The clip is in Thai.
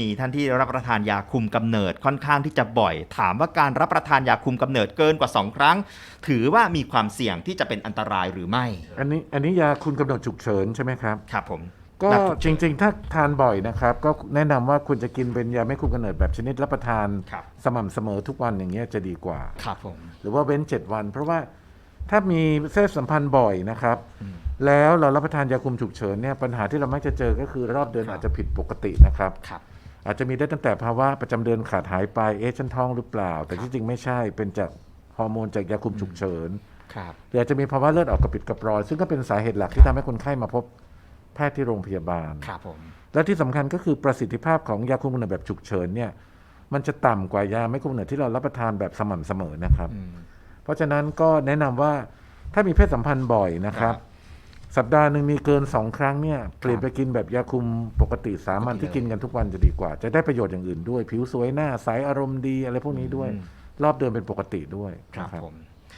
มีท่านที่รับประทานยาคุมกำเนิดค่อนข้างที่จะบ่อย ถามว่าการรับประทานยาคุมกำเนิดเกินกว่า 2 ครั้ง ถือว่ามีความเสี่ยงที่จะเป็นอันตรายหรือไม่ อันนี้อันนี้ยาคุณกำหนดฉุกเฉินใช่ไหมครับครับผมก็แบบฉุเฉิจนริงๆ ถ้าทานบ่อยนะครับ ก็แนะนำว่าคุณจะกินเป็นยาไม่คุมกำเนิดแบบชนิดรับประทานครับสม่ำเสมอทุกวันอย่างเงี้ยจะดีกว่าครับผมหรือว่าเว้น 7 วัน เพราะว่าถ้ามีเพศสัมพันธ์บ่อยนะครับอืมแล้วเรารับประทานยาคุมฉุกเฉินเนี่ยปัญหาที่เรามักจะเจอก็คือรอบเดือนครับอาจจะผิดปกตินะครับครับ อาจจะมีได้ตั้งแต่ภาวะประจำเดือนขาดหายไปเอ๊ะฉันท้องหรือเปล่า แต่ที่จริงไม่ใช่เป็นจากฮอร์โมนจากยาคุมฉุกเฉินครับหรืออาจจะมีภาวะเลือดออกกระปิดกระปรอย ซึ่งก็เป็นสาเหตุหลักที่ทำให้คนไข้มาพบแพทย์ที่โรงพยาบาล ครับผม และที่สำคัญก็คือประสิทธิภาพของยาคุมกำเนิดแบบฉุกเฉินเนี่ยมันจะต่ำกว่ายาไม่คุมกำเนิดที่เรารับประทานแบบสม่ำเสมอนะครับ อืม เพราะฉะนั้นก็แนะนำว่าถ้ามีเพศสัมพันธ์บ่อยนะครับ ครับ สัปดาห์หนึ่งมีเกินสองครั้งเนี่ยเปลี่ยนครับไปกินแบบยาคุมปกติสามัญปกติที่กินกันทุกวันจะดีกว่า จะได้ประโยชน์อย่างอื่นด้วย ผิวสวยหน้าใสอารมณ์ดีอะไรพวกนี้ด้วยอืมรอบเดือนเป็นปกติด้วยครับนะผม